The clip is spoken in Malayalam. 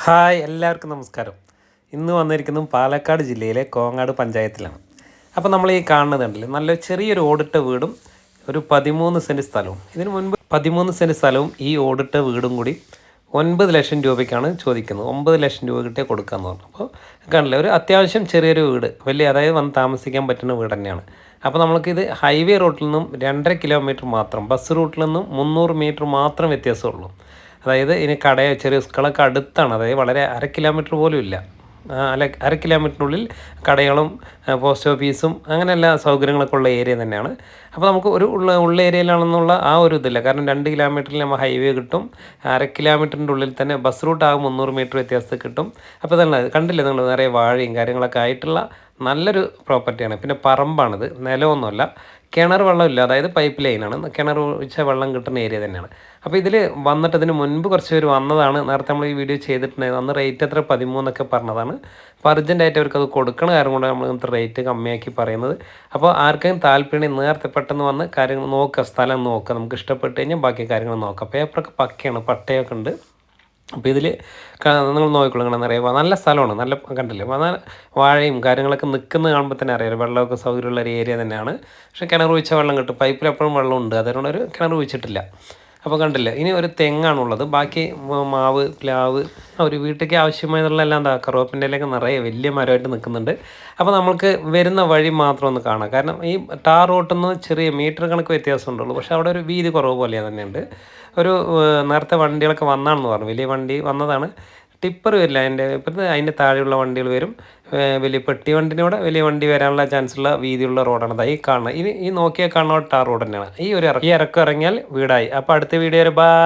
ഹായ് എല്ലാവർക്കും നമസ്കാരം. ഇന്ന് വന്നിരിക്കുന്നത് പാലക്കാട് ജില്ലയിലെ കോങ്ങാട് പഞ്ചായത്തിലാണ്. അപ്പോൾ നമ്മൾ ഈ കാണുന്നത് കണ്ടില്ലേ നല്ല ചെറിയൊരു ഓടിട്ട വീടും ഒരു പതിമൂന്ന് സെന്റ് സ്ഥലവും. ഇതിന് മുൻപ് പതിമൂന്ന് സെന്റ് സ്ഥലവും ഈ ഓടിട്ട വീടും കൂടി ഒൻപത് ലക്ഷം രൂപയ്ക്കാണ് ചോദിക്കുന്നത്. ഒമ്പത് ലക്ഷം രൂപ കിട്ടിയാൽ കൊടുക്കാമെന്ന് പറഞ്ഞു. അപ്പോൾ കാണില്ല ഒരു അത്യാവശ്യം ചെറിയൊരു വീട്. വലിയ അതായത് വന്ന് താമസിക്കാൻ പറ്റുന്ന വീട് തന്നെയാണ്. അപ്പോൾ നമുക്കിത് ഹൈവേ റൂട്ടിൽ നിന്നും രണ്ടര കിലോമീറ്റർ മാത്രം ബസ് റൂട്ടിൽ നിന്നും മുന്നൂറ് മീറ്റർ മാത്രം വ്യത്യാസമുള്ളൂ. അതായത് ഇനി കടയ ചെറിയ സ്കളൊക്കെ അടുത്താണ്. അതായത് വളരെ അര കിലോമീറ്റർ പോലും ഇല്ല. അല്ല അര കിലോമീറ്ററിനുള്ളിൽ കടകളും പോസ്റ്റ് ഓഫീസും അങ്ങനെ എല്ലാ സൗകര്യങ്ങളൊക്കെ ഉള്ള ഏരിയ തന്നെയാണ്. അപ്പോൾ നമുക്ക് ഒരു ഉള്ള ഉള്ള ഏരിയയിലാണെന്നുള്ള ആ ഒരു ഇതില്ല. കാരണം രണ്ട് കിലോമീറ്ററിൽ നമ്മൾ ഹൈവേ കിട്ടും. അര കിലോമീറ്ററിന്റെ ഉള്ളിൽ തന്നെ ബസ് റൂട്ട് ആകും മുന്നൂറ് മീറ്റർ വ്യത്യാസത്തിൽ കിട്ടും. അപ്പോൾ തന്നെ കണ്ടില്ലേ നിങ്ങൾ നിറയെ വാഴയും കാര്യങ്ങളൊക്കെ ആയിട്ടുള്ള നല്ലൊരു പ്രോപ്പർട്ടിയാണ്. പിന്നെ പറമ്പാണിത്. നിലമൊന്നുമല്ല. കിണർ വെള്ളമില്ല. അതായത് പൈപ്പ് ലൈനാണ് കിണർ ഒഴിച്ച വെള്ളം കിട്ടുന്ന ഏരിയ തന്നെയാണ്. അപ്പോൾ ഇതിൽ വന്നിട്ട് മുൻപ് കുറച്ച് പേര് വന്നതാണ്. നേരത്തെ നമ്മൾ ഈ വീഡിയോ ചെയ്തിട്ടുണ്ടായിരുന്നു അന്ന് റേറ്റ് എത്ര? പതിമൂന്നൊക്കെ പറഞ്ഞതാണ്. അപ്പോൾ അർജന്റായിട്ട് അവർക്ക് അത് കൊടുക്കണ കാര്യം കൊണ്ട് നമ്മൾ ഇന്നത്തെ റേറ്റ് കമ്മിയാക്കി പറയുന്നത്. അപ്പോൾ ആർക്കെങ്കിലും താല്പര്യം നേരത്തെ പെട്ടെന്ന് വന്ന് കാര്യങ്ങൾ നോക്കുക. സ്ഥലം നോക്കുക. നമുക്ക് ഇഷ്ടപ്പെട്ട് കഴിഞ്ഞാൽ ബാക്കി കാര്യങ്ങൾ നോക്കാം. പേപ്പറൊക്കെ പക്കയാണ്. പട്ടയൊക്കെ ഉണ്ട്. അപ്പോൾ ഇതിൽ നിങ്ങൾ നോക്കിക്കോളും ഇങ്ങനെ അറിയാം നല്ല സ്ഥലമാണ് നല്ല കണ്ടില്ലേ? നല്ല വാഴയും കാര്യങ്ങളൊക്കെ നിൽക്കുന്നത് കാണുമ്പോൾ തന്നെ അറിയാം വെള്ളമൊക്കെ സൗകര്യമുള്ള ഒരു ഏരിയ തന്നെയാണ്. പക്ഷേ കിണർ ഒഴിച്ച വെള്ളം കിട്ടും പൈപ്പിൽ എപ്പോഴും വെള്ളമുണ്ട് അതുകൊണ്ട് ഒരു കിണർ ഒഴിച്ചിട്ടില്ല അപ്പോൾ കണ്ടില്ലേ ഇനി ഒരു തെങ്ങാണുള്ളത് ബാക്കി മാവ് പ്ലാവ് ഒരു വീട്ടിലേക്ക് ആവശ്യമായതുള്ള എല്ലാം എന്താ കറുവപ്പിന്റെ ഇലയൊക്കെ നിറയെ വലിയ മരമായിട്ട് നിൽക്കുന്നുണ്ട്. അപ്പോൾ നമ്മൾക്ക് വരുന്ന വഴി മാത്രം ഒന്ന് കാണാം. കാരണം ഈ ടാർ റോട്ടിൽ ചെറിയ മീറ്റർ കണക്ക് വ്യത്യാസം ഉണ്ടുള്ളൂ പക്ഷേ അവിടെ ഒരു വീതി കുറവ് പോലെ തന്നെയുണ്ട്. ഒരു നേരത്തെ വണ്ടികളൊക്കെ വന്നാണെന്ന് പറഞ്ഞു. വലിയ വണ്ടി വന്നതാണ്. ടിപ്പർ വരില്ല. അതിന്റെ ഇപ്പോഴത്തെ അതിന്റെ താഴെയുള്ള വണ്ടികൾ വരും. വലിയ പെട്ടി വണ്ടിനോടെ വലിയ വണ്ടി വരാനുള്ള ചാൻസ് ഉള്ള വീതിയുള്ള റോഡാണ് ഈ കാണുന്നത്. ഇനി ഈ നോക്കിയാൽ കാണുന്ന ടാർ റോഡ് തന്നെയാണ്. ഈ ഒരു ഈ ഇറക്കം ഇറങ്ങിയാൽ വീടായി. അപ്പോൾ അടുത്ത വീഡിയോ വരെ ബായ്